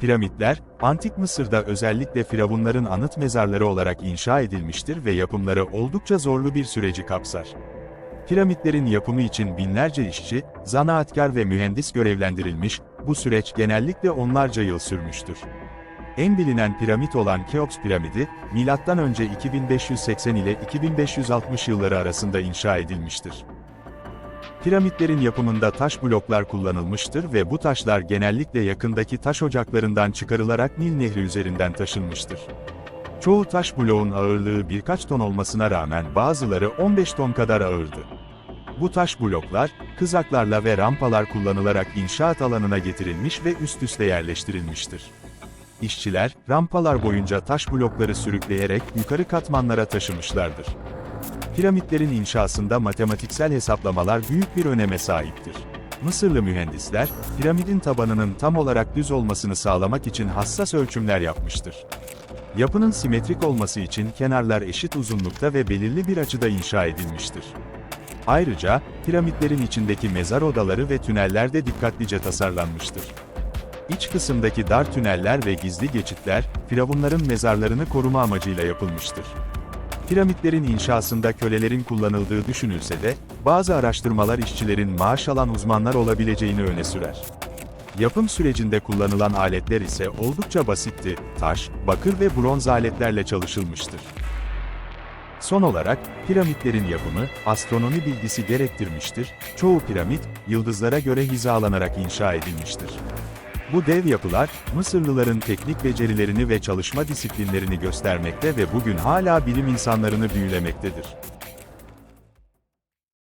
Piramitler, Antik Mısır'da özellikle firavunların anıt mezarları olarak inşa edilmiştir ve yapımları oldukça zorlu bir süreci kapsar. Piramitlerin yapımı için binlerce işçi, zanaatkar ve mühendis görevlendirilmiş, bu süreç genellikle onlarca yıl sürmüştür. En bilinen piramit olan Keops piramidi, M.Ö. 2580 ile 2560 yılları arasında inşa edilmiştir. Piramitlerin yapımında taş bloklar kullanılmıştır ve bu taşlar genellikle yakındaki taş ocaklarından çıkarılarak Nil Nehri üzerinden taşınmıştır. Çoğu taş bloğun ağırlığı birkaç ton olmasına rağmen bazıları 15 ton kadar ağırdı. Bu taş bloklar, kızaklarla ve rampalar kullanılarak inşaat alanına getirilmiş ve üst üste yerleştirilmiştir. İşçiler, rampalar boyunca taş blokları sürükleyerek yukarı katmanlara taşımışlardır. Piramitlerin inşasında matematiksel hesaplamalar büyük bir öneme sahiptir. Mısırlı mühendisler, piramidin tabanının tam olarak düz olmasını sağlamak için hassas ölçümler yapmıştır. Yapının simetrik olması için kenarlar eşit uzunlukta ve belirli bir açıda inşa edilmiştir. Ayrıca, piramitlerin içindeki mezar odaları ve tüneller de dikkatlice tasarlanmıştır. İç kısımdaki dar tüneller ve gizli geçitler, firavunların mezarlarını koruma amacıyla yapılmıştır. Piramitlerin inşasında kölelerin kullanıldığı düşünülse de, bazı araştırmalar işçilerin maaş alan uzmanlar olabileceğini öne sürer. Yapım sürecinde kullanılan aletler ise oldukça basitti, taş, bakır ve bronz aletlerle çalışılmıştır. Son olarak, piramitlerin yapımı, astronomi bilgisi gerektirmiştir, çoğu piramit, yıldızlara göre hizalanarak inşa edilmiştir. Bu dev yapılar, Mısırlıların teknik becerilerini ve çalışma disiplinlerini göstermekte ve bugün hala bilim insanlarını büyülemektedir.